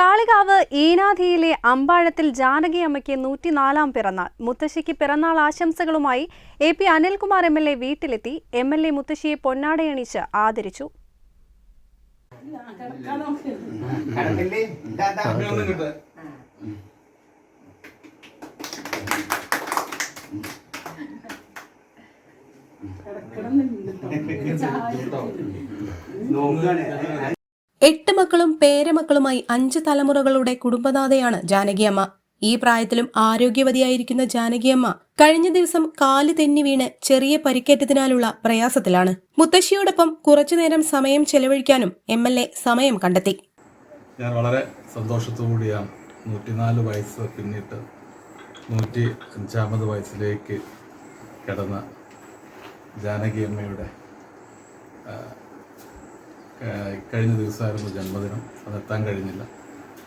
Kalikavu ഈനാധിയിലെ അമ്പാഴത്തിൽ ജാനകി അമ്മയ്ക്ക് നൂറ്റിനാലാം പിറന്നാൾ. മുത്തശ്ശിക്ക് പിറന്നാൾ ആശംസകളുമായി A P Anilkumar M L A വീട്ടിലെത്തി. എം എൽ എ മുത്തശ്ശിയെ പൊന്നാടയണിച്ച് ആദരിച്ചു. നോക്കുകയാണ്. എട്ട് മക്കളും പേരമക്കളുമായി അഞ്ച് തലമുറകളുടെ കുടുംബനാഥയാണ് ജാനകിയമ്മ. ഈ പ്രായത്തിലും ആരോഗ്യവതിയായിരിക്കുന്ന ജാനകിയമ്മ കഴിഞ്ഞ ദിവസം കാൽ തെന്നി വീണ് ചെറിയ പരിക്കേറ്റതിനാലുള്ള പ്രയാസത്തിലാണ്. മുത്തശ്ശിയോടൊപ്പം കുറച്ചുനേരം സമയം ചെലവഴിക്കാനും എം എൽ എ സമയം കണ്ടെത്തി. ഞാൻ വളരെ സന്തോഷത്തോടുകൂടിയാണ് നൂറ്റിനാല് വയസ്സ് പിന്നിട്ട് നൂറ്റി അഞ്ചാമത് വയസ്സിലേക്ക് കിടന്ന ജാനകി അമ്മയുടെ ആ, ആ, കഴിഞ്ഞ ദിവസമായിരുന്നു ജന്മദിനം. അതെത്താൻ കഴിഞ്ഞില്ല.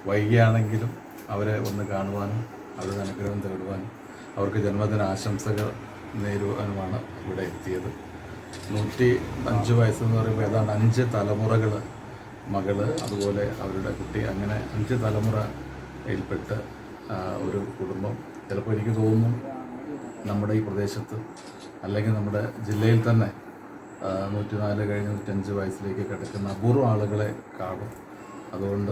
വൈകിയാണെങ്കിലും അവരെ ഒന്ന് കാണുവാനും അവരുടെ അനുഗ്രഹം തേടുവാനും അവർക്ക് ജന്മദിന ആശംസകൾ നേരുവാനുമാണ് ഇവിടെ എത്തിയത്. നൂറ്റി അഞ്ച് വയസ്സെന്ന് പറയുമ്പോൾ ഏതാണ്ട് അഞ്ച് തലമുറകൾ മകൾ അതുപോലെ അവരുടെ കുട്ടി അങ്ങനെ അഞ്ച് തലമുറയിൽപ്പെട്ട് ഒരു കുടുംബം. ചിലപ്പോൾ എനിക്ക് തോന്നുന്നു നമ്മുടെ ഈ പ്രദേശത്ത് അല്ലെങ്കിൽ നമ്മുടെ ജില്ലയിൽ തന്നെ നൂറ്റിനാല് കഴിഞ്ഞ് നൂറ്റഞ്ച് വയസ്സിലേക്ക് കിടക്കുന്ന അപൂർവ ആളുകളെ കാണും. അതുകൊണ്ട്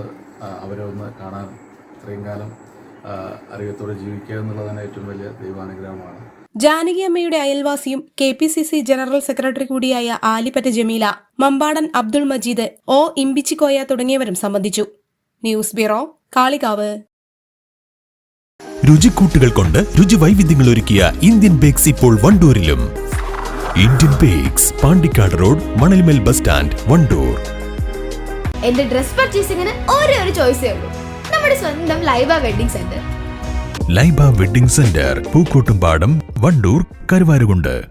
അവരെ ഒന്ന് കാണാൻ ഇത്രയും കാലം അറിയത്തോടെ ജീവിക്കുക എന്നുള്ളത് തന്നെ ഏറ്റവും വലിയ ദൈവാനുഗ്രഹമാണ്. ജാനകിയമ്മയുടെ അയൽവാസിയും K P C C general secretary കൂടിയായ ആലിപ്പറ്റ ജമീല മമ്പാടൻ അബ്ദുൾ മജീദ് ഒ ഇമ്പിച്ചിക്കോയ തുടങ്ങിയവരും സംബന്ധിച്ചു. News bureau Kalikavu. രുചിക്കൂട്ടുകൾ കൊണ്ട് രുചി വൈവിധ്യങ്ങൾ ഒരുക്കിയ ഇന്ത്യൻ ബേക്സ് ഇപ്പോൾ വണ്ടൂരിലും. Indian bakes Pandikkad road Manalmel bus stand Wandoor എന്റെ ഡ്രസ് പർച്ചേസിംഗിന് ഒരേ ഒരു ചോയ്സേ ഉള്ളൂ. നമ്മുടെ സ്വന്തം Laiba wedding centre Laiba wedding centre Pookkottumpadam Wandoor Karuvarakundu.